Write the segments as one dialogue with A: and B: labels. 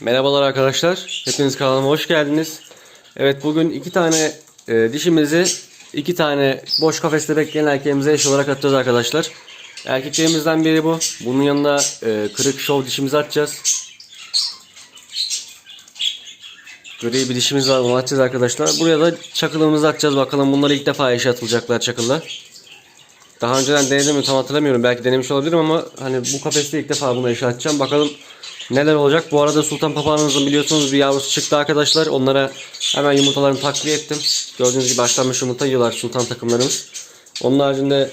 A: Merhabalar arkadaşlar. Hepiniz kanalıma hoş geldiniz. Evet bugün iki tane e, dişimizi iki tane boş kafeste bekleyen erkeğimize eş olarak atacağız arkadaşlar. Erkeklerimizden biri bu. Bunun yanında e, kırık şov dişimizi atacağız. Gri bir dişimiz var onu atacağız arkadaşlar. Buraya da çakılımızı atacağız. Bakalım bunları ilk defa eşe atılacaklar çakılla. Daha önceden denedim mi tam hatırlamıyorum. Belki denemiş olabilirim ama hani bu kafeste ilk defa bunu eşe atacağım. Bakalım neler olacak. Bu arada sultan papağanımızın biliyorsunuz bir yavrusu çıktı arkadaşlar. Onlara hemen yumurtalarını takviye ettim. Gördüğünüz gibi haşlanmış yumurta yiyorlar sultan takımlarımız. Onun haricinde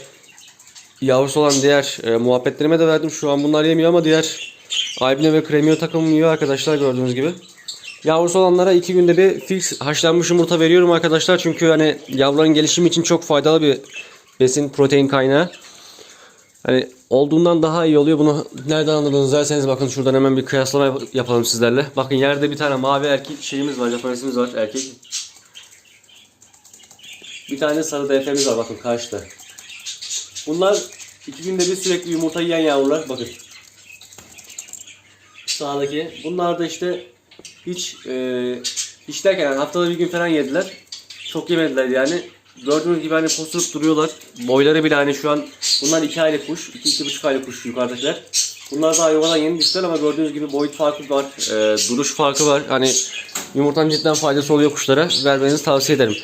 A: yavrusu olan diğer e, muhabbetlerime de verdim. Şu an bunlar yemiyor ama diğer albino ve kremiyo takımı yiyor arkadaşlar gördüğünüz gibi. Yavrusu olanlara iki günde bir fix haşlanmış yumurta veriyorum arkadaşlar. Çünkü hani yavruların gelişimi için çok faydalı bir besin protein kaynağı. Hani olduğundan daha iyi oluyor. Bunu nereden anladınız derseniz bakın şuradan hemen bir kıyaslama yap- yapalım sizlerle. Bakın yerde bir tane mavi erkek şeyimiz var. Japonesimiz var erkek. Bir tane sarı DF'miz var bakın karşıda. Bunlar iki günde bir sürekli yumurta yiyen yavrular. Bakın. Sağdaki. Bunlar da işte hiç e, hiç haftada bir gün falan yediler. Çok yemediler yani. Gördüğünüz gibi hani posturup duruyorlar. Boyları bile hani şu an bunlar 2 aylık kuş. 2-2,5 aylık kuş yukarıdakiler. Bunlar daha yuvadan yeni düştüler ama gördüğünüz gibi boyut farkı var. e, duruş farkı var. Hani yumurtanın cidden faydası oluyor kuşlara. Vermenizi tavsiye ederim.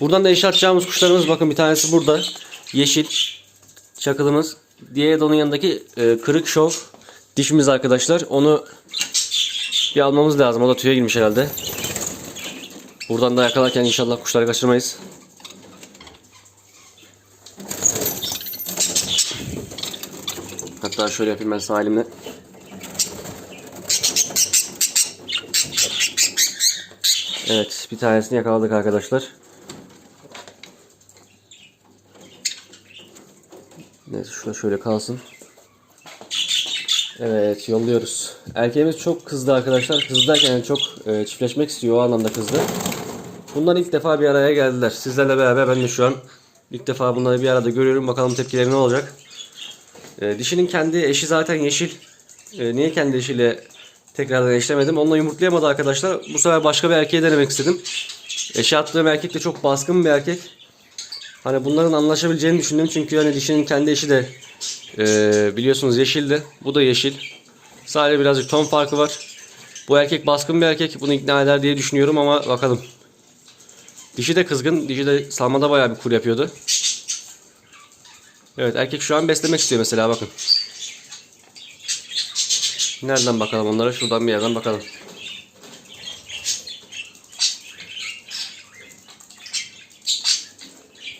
A: Buradan da eş atacağımız kuşlarımız bakın bir tanesi burada. Yeşil çakılımız. Diğeri de onun yanındaki e, kırık şov dişimiz arkadaşlar. Onu bir almamız lazım. O da tüye girmiş herhalde. Buradan da yakalarken inşallah kuşları kaçırmayız. Hatta şöyle yapayım ben sağ elimle. Evet bir tanesini yakaladık arkadaşlar. Neyse şurada şöyle kalsın. Evet yolluyoruz. Erkeğimiz çok kızdı arkadaşlar. Kızdı derken yani çok e, çiftleşmek istiyor o anlamda kızdı. Bunlar ilk defa bir araya geldiler. Sizlerle beraber ben de şu an ilk defa bunları bir arada görüyorum. Bakalım tepkileri ne olacak. E, dişinin kendi eşi zaten yeşil. E, niye kendi eşiyle tekrardan eşlemedim? Onunla yumurtlayamadı arkadaşlar. Bu sefer başka bir erkeğe denemek istedim. Eşe attığım erkek de çok baskın bir erkek. Hani bunların anlaşabileceğini düşündüm. Çünkü hani dişinin kendi eşi de e, biliyorsunuz yeşildi. Bu da yeşil. Sadece birazcık ton farkı var. Bu erkek baskın bir erkek. Bunu ikna eder diye düşünüyorum ama bakalım. Dişi de kızgın. Dişi de salmada bayağı bir kur yapıyordu. Evet erkek şu an beslemek istiyor mesela bakın. Nereden bakalım onlara? Şuradan bir yerden bakalım.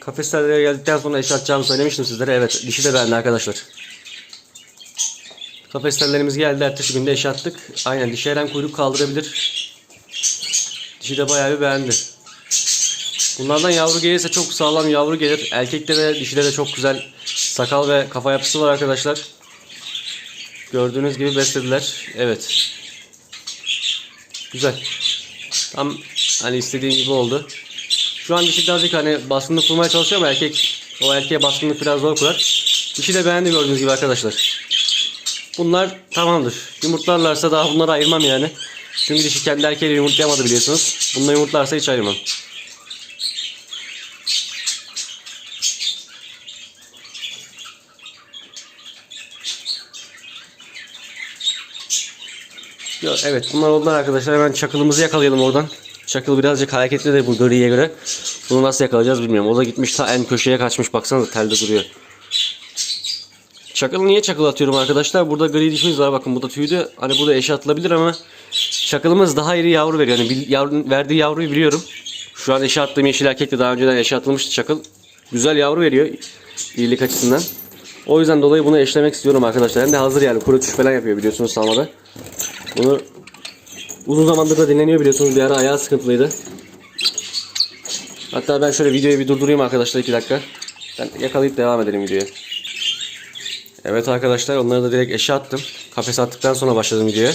A: Kafeslere geldikten sonra eşe atacağımı söylemiştim sizlere. Evet dişi de bende arkadaşlar. Kafesterlerimiz geldi. Ertesi günde eşe attık. Aynen dişi her kuyruk kaldırabilir. Dişi de bayağı bir beğendi. Bunlardan yavru gelirse çok sağlam yavru gelir. Erkekte dişide de çok güzel sakal ve kafa yapısı var arkadaşlar. Gördüğünüz gibi beslediler. Evet. Güzel. Tam hani istediğim gibi oldu. Şu an dişi birazcık hani baskınlık kurmaya çalışıyor ama erkek o erkeğe baskınlık biraz zor kurar. Dişi de beğendi gördüğünüz gibi arkadaşlar. Bunlar tamamdır. Yumurtlarlarsa daha bunları ayırmam yani. Çünkü dişi kendi erkeğiyle yumurtlayamadı biliyorsunuz. Bununla yumurtlarsa hiç ayırmam. Yo, evet bunlar oldular arkadaşlar. Hemen çakılımızı yakalayalım oradan. Çakıl birazcık hareketli de bu griye göre. Bunu nasıl yakalayacağız bilmiyorum. O da gitmiş ta en köşeye kaçmış. Baksanıza telde duruyor. Çakılı niye çakıl atıyorum arkadaşlar? Burada gri dişimiz var. Bakın bu da tüydü. Hani bu da eşe atılabilir ama çakılımız daha iri yavru veriyor. Yani yavru, verdiği yavruyu biliyorum. Şu an eşe attığım yeşil erkek daha önceden eşe atılmıştı çakıl. Güzel yavru veriyor. İyilik açısından. O yüzden dolayı bunu eşlemek istiyorum arkadaşlar. Hem de hazır yani. Kuru tuş falan yapıyor biliyorsunuz salmada. Bunu uzun zamandır da dinleniyor biliyorsunuz. Bir ara ayağı sıkıntılıydı. Hatta ben şöyle videoyu bir durdurayım arkadaşlar 2 dakika. Ben yakalayıp devam edelim videoya. Evet arkadaşlar onları da direkt eşe attım. Kafese attıktan sonra başladım videoya.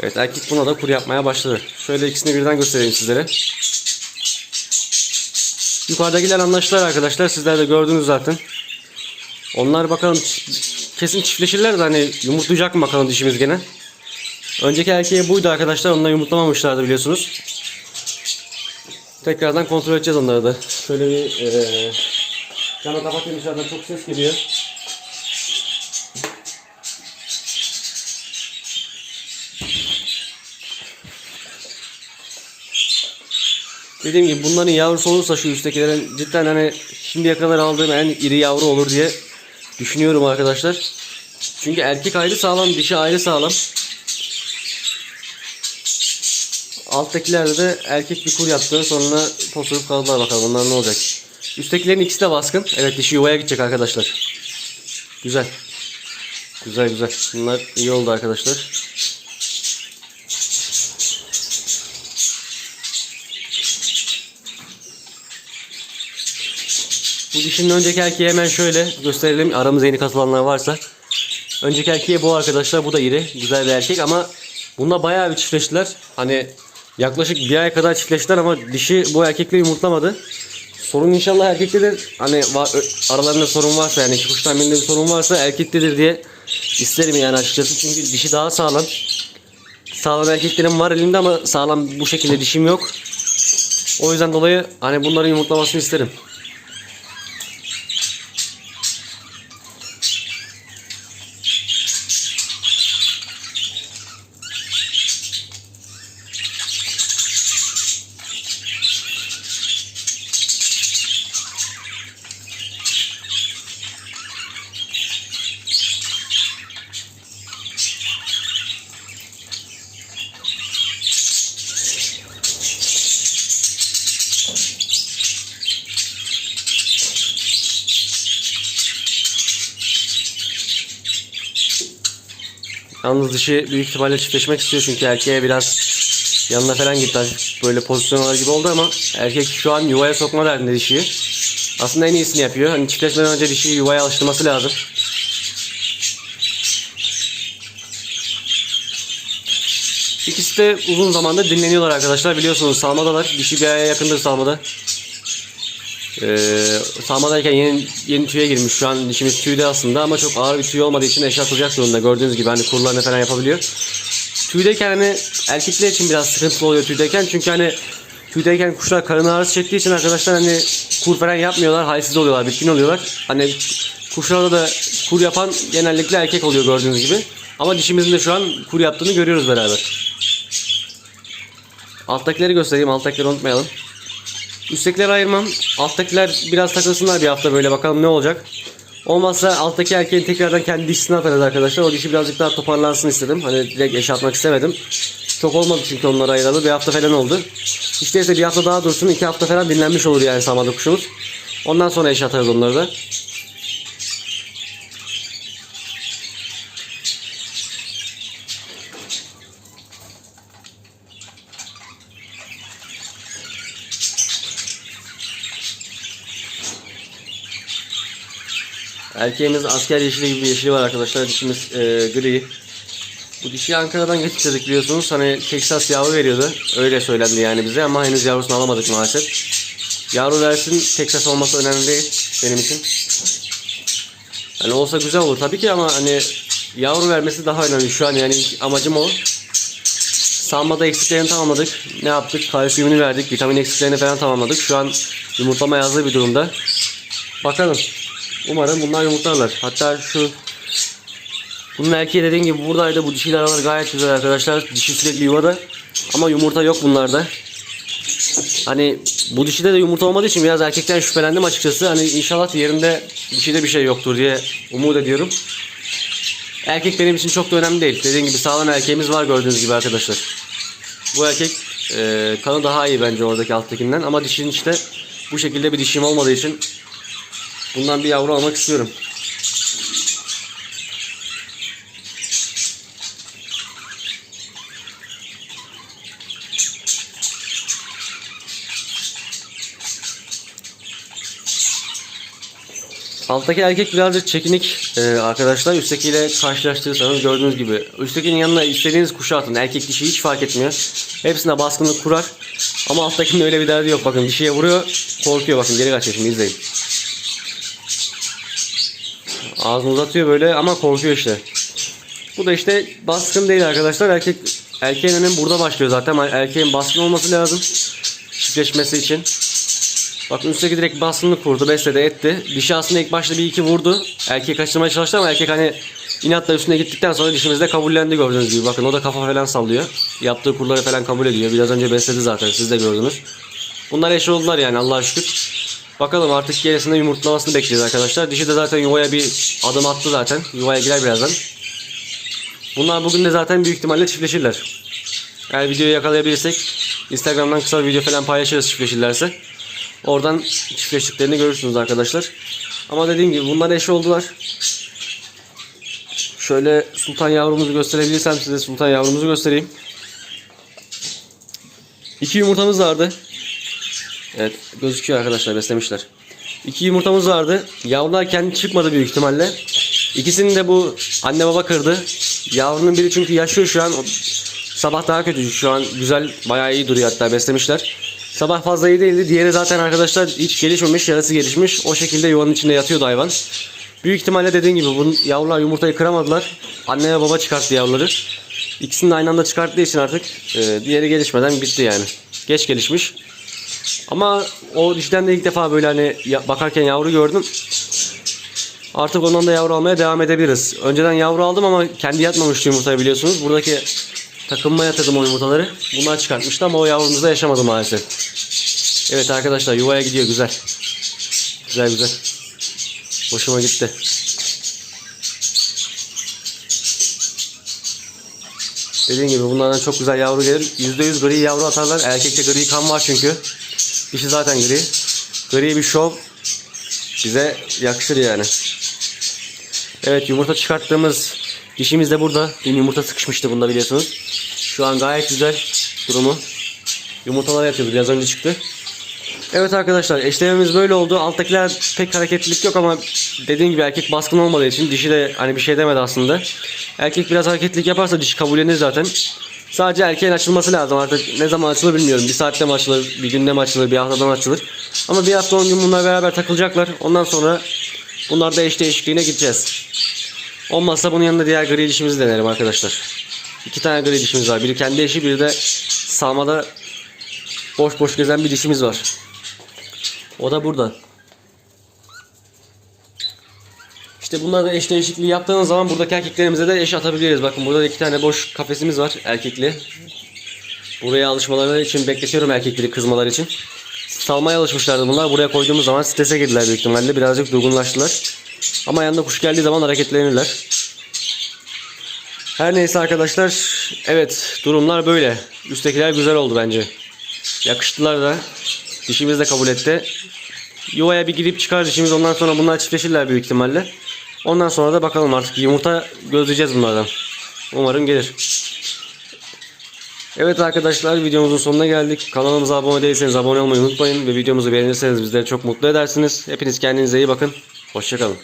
A: Evet erkek buna da kur yapmaya başladı. Şöyle ikisini birden göstereyim sizlere. Yukarıdakiler anlaştılar arkadaşlar. Sizler de gördünüz zaten. Onlar bakalım kesin çiftleşirler de hani yumurtlayacak mı bakalım dişimiz gene. Önceki erkeğe buydu arkadaşlar. Onları yumurtlamamışlardı biliyorsunuz. Tekrardan kontrol edeceğiz onları da. Şöyle bir eee camı kapatayım dışarıdan çok ses geliyor. Dediğim gibi bunların yavrusu olursa şu üsttekilerin cidden hani şimdiye kadar aldığım en iri yavru olur diye düşünüyorum arkadaşlar. Çünkü erkek ayrı sağlam, dişi ayrı sağlam. Alttakilerde de erkek bir kur yaptı. Sonra posurup kaldılar bakalım onlar ne olacak. Üsttekilerin ikisi de baskın. Evet dişi yuvaya gidecek arkadaşlar. Güzel. Güzel güzel. Bunlar iyi oldu arkadaşlar. Bu dişinin önceki erkeği hemen şöyle gösterelim. Aramızda yeni katılanlar varsa. Önceki erkeği bu arkadaşlar. Bu da iri. Güzel bir erkek ama bunda bayağı bir çiftleştiler. Hani yaklaşık bir ay kadar çiftleştiler ama dişi bu erkekle yumurtlamadı. Sorun inşallah erkektedir. Hani aralarında sorun varsa yani iki kuştan birinde bir sorun varsa erkektedir diye isterim yani açıkçası. Çünkü dişi daha sağlam. Sağlam erkeklerim var elimde ama sağlam bu şekilde dişim yok. O yüzden dolayı hani bunların yumurtlamasını isterim. Yalnız dişi büyük ihtimalle çiftleşmek istiyor çünkü erkeğe biraz yanına falan gitti. Böyle pozisyon alır gibi oldu ama erkek şu an yuvaya sokma derdinde dişiyi. Aslında en iyisini yapıyor. Hani çiftleşmeden önce dişiyi yuvaya alıştırması lazım. İkisi de uzun zamandır dinleniyorlar arkadaşlar. Biliyorsunuz salmadalar. Dişi bir aya yakındır salmada. Ee, sağmadayken yeni, yeni tüye girmiş. Şu an dişimiz tüyde aslında ama çok ağır bir tüy olmadığı için eşya atılacak durumda. Gördüğünüz gibi hani kurlarını falan yapabiliyor. Tüydeyken hani erkekler için biraz sıkıntılı oluyor tüydeyken. Çünkü hani tüydeyken kuşlar karın ağrısı çektiği için arkadaşlar hani kur falan yapmıyorlar. Halsiz oluyorlar, bitkin oluyorlar. Hani kuşlarda da kur yapan genellikle erkek oluyor gördüğünüz gibi. Ama dişimizin de şu an kur yaptığını görüyoruz beraber. Alttakileri göstereyim. Alttakileri unutmayalım. Üsttekileri ayırmam. Alttakiler biraz takılsınlar bir hafta böyle bakalım ne olacak. Olmazsa alttaki erkeğin tekrardan kendi dişisine atarız arkadaşlar. O dişi birazcık daha toparlansın istedim. Hani direkt eşe atmak istemedim. Çok olmadı çünkü onları ayıralı. Bir hafta falan oldu. İşte ise bir hafta daha dursun. iki hafta falan dinlenmiş olur yani sağmadı kuşumuz. Ondan sonra eşe atarız onları da. Erkeğimiz asker yeşili gibi yeşili var arkadaşlar. Dişimiz e, gri. Bu dişi Ankara'dan getirdik biliyorsunuz. Hani Texas yavru veriyordu. Öyle söylendi yani bize ama henüz yavrusunu alamadık maalesef. Yavru versin Texas olması önemli değil benim için. Hani olsa güzel olur tabii ki ama hani yavru vermesi daha önemli şu an yani amacım o. Sanmada eksiklerini tamamladık. Ne yaptık? Kalsiyumunu verdik. Vitamin eksiklerini falan tamamladık. Şu an yumurtlama yazdığı bir durumda. Bakalım. Umarım bunlar yumurtlarlar. Hatta şu bunun erkeği dediğim gibi buradaydı. Bu dişiyle aralar gayet güzel arkadaşlar. Dişi sürekli yuvada. Ama yumurta yok bunlarda. Hani bu dişide de yumurta olmadığı için biraz erkekten şüphelendim açıkçası. Hani inşallah diğerinde dişide bir şey yoktur diye umut ediyorum. Erkek benim için çok da önemli değil. Dediğim gibi sağlam erkeğimiz var gördüğünüz gibi arkadaşlar. Bu erkek e, kanı daha iyi bence oradaki alttakinden. Ama dişinin işte bu şekilde bir dişim olmadığı için bundan bir yavru almak istiyorum. Alttaki erkek birazcık çekinik e, arkadaşlar. Üsttekiyle karşılaştırırsanız gördüğünüz gibi. Üsttekinin yanına istediğiniz kuşu atın. Erkek dişi hiç fark etmiyor. Hepsine baskınlık kurar. Ama alttakinin öyle bir derdi yok. Bakın dişiye vuruyor. Korkuyor bakın geri kaçıyor şimdi izleyin. Ağzını uzatıyor böyle ama korkuyor işte. Bu da işte baskın değil arkadaşlar. Erkek erkeğin önemi burada başlıyor zaten. Erkeğin baskın olması lazım. Çiftleşmesi için. Bakın üstteki direkt baskınlık kurdu. Besledi etti. Dişi aslında ilk başta bir iki vurdu. Erkeği kaçırmaya çalıştı ama erkek hani inatla üstüne gittikten sonra dişimiz de kabullendi gördüğünüz gibi. Bakın o da kafa falan sallıyor. Yaptığı kurları falan kabul ediyor. Biraz önce besledi zaten siz de gördünüz. Bunlar eş oldular yani Allah'a şükür. Bakalım artık gerisinde yumurtlamasını bekleyeceğiz arkadaşlar. Dişi de zaten yuvaya bir adım attı zaten. Yuvaya girer birazdan. Bunlar bugün de zaten büyük ihtimalle çiftleşirler. Eğer videoyu yakalayabilirsek Instagram'dan kısa bir video falan paylaşırız çiftleşirlerse. Oradan çiftleştiklerini görürsünüz arkadaşlar. Ama dediğim gibi bunlar eş oldular. Şöyle sultan yavrumuzu gösterebilirsem size sultan yavrumuzu göstereyim. İki yumurtamız vardı. Evet gözüküyor arkadaşlar beslemişler. İki yumurtamız vardı. Yavrular kendi çıkmadı büyük ihtimalle. İkisini de bu anne baba kırdı. Yavrunun biri çünkü yaşıyor şu an. Sabah daha kötü. Şu an güzel bayağı iyi duruyor hatta beslemişler. Sabah fazla iyi değildi. Diğeri zaten arkadaşlar hiç gelişmemiş. Yarısı gelişmiş. O şekilde yuvanın içinde yatıyordu hayvan. Büyük ihtimalle dediğim gibi bu yavrular yumurtayı kıramadılar. Anne ve baba çıkarttı yavruları. İkisini de aynı anda çıkarttığı için artık e, diğeri gelişmeden bitti yani. Geç gelişmiş. Ama o dişten de ilk defa böyle hani bakarken yavru gördüm. Artık ondan da yavru almaya devam edebiliriz. Önceden yavru aldım ama kendi yatmamıştı yumurtayı biliyorsunuz. Buradaki takımma yatırdım o yumurtaları. Bunlar çıkartmıştı ama o yavrumuzda yaşamadı maalesef. Evet arkadaşlar yuvaya gidiyor güzel. Güzel güzel. Hoşuma gitti. Dediğim gibi bunlardan çok güzel yavru gelir. %100 gri yavru atarlar. Erkekte gri kan var çünkü. Dişi zaten gri. Gri bir şov bize yakışır yani. Evet yumurta çıkarttığımız dişimiz de burada. Dün yumurta sıkışmıştı bunda biliyorsunuz. Şu an gayet güzel durumu. Yumurtalar yatıyordu biraz önce çıktı. Evet arkadaşlar eşlememiz böyle oldu. Alttakiler pek hareketlilik yok ama dediğim gibi erkek baskın olmadığı için dişi de hani bir şey demedi aslında. Erkek biraz hareketlilik yaparsa dişi kabullenir zaten. Sadece erkeğin açılması lazım artık ne zaman açılır bilmiyorum. Bir saatte mi açılır, bir günde mi açılır, bir haftada mı açılır. Ama bir hafta 10 gün bunlar beraber takılacaklar. Ondan sonra bunlar da eş değişikliğine gideceğiz. Olmazsa bunun yanında diğer gri dişimizi denerim arkadaşlar. İki tane gri dişimiz var. Biri kendi eşi, biri de salmada boş boş gezen bir dişimiz var. O da burada. İşte bunlarda eş değişikliği yaptığınız zaman buradaki erkeklerimize de eş atabiliriz. Bakın burada da iki tane boş kafesimiz var erkekli. Buraya alışmaları için bekletiyorum erkekleri kızmaları için. Salmaya alışmışlardı bunlar. Buraya koyduğumuz zaman strese girdiler büyük ihtimalle. Birazcık durgunlaştılar. Ama yanında kuş geldiği zaman hareketlenirler. Her neyse arkadaşlar. Evet durumlar böyle. Üsttekiler güzel oldu bence. Yakıştılar da. Dişimiz de kabul etti. Yuvaya bir girip çıkar dişimiz. Ondan sonra bunlar çiftleşirler büyük ihtimalle. Ondan sonra da bakalım artık yumurta gözleyeceğiz bunlardan. Umarım gelir. Evet arkadaşlar videomuzun sonuna geldik. Kanalımıza abone değilseniz abone olmayı unutmayın. Ve videomuzu beğenirseniz bizleri çok mutlu edersiniz. Hepiniz kendinize iyi bakın. Hoşçakalın.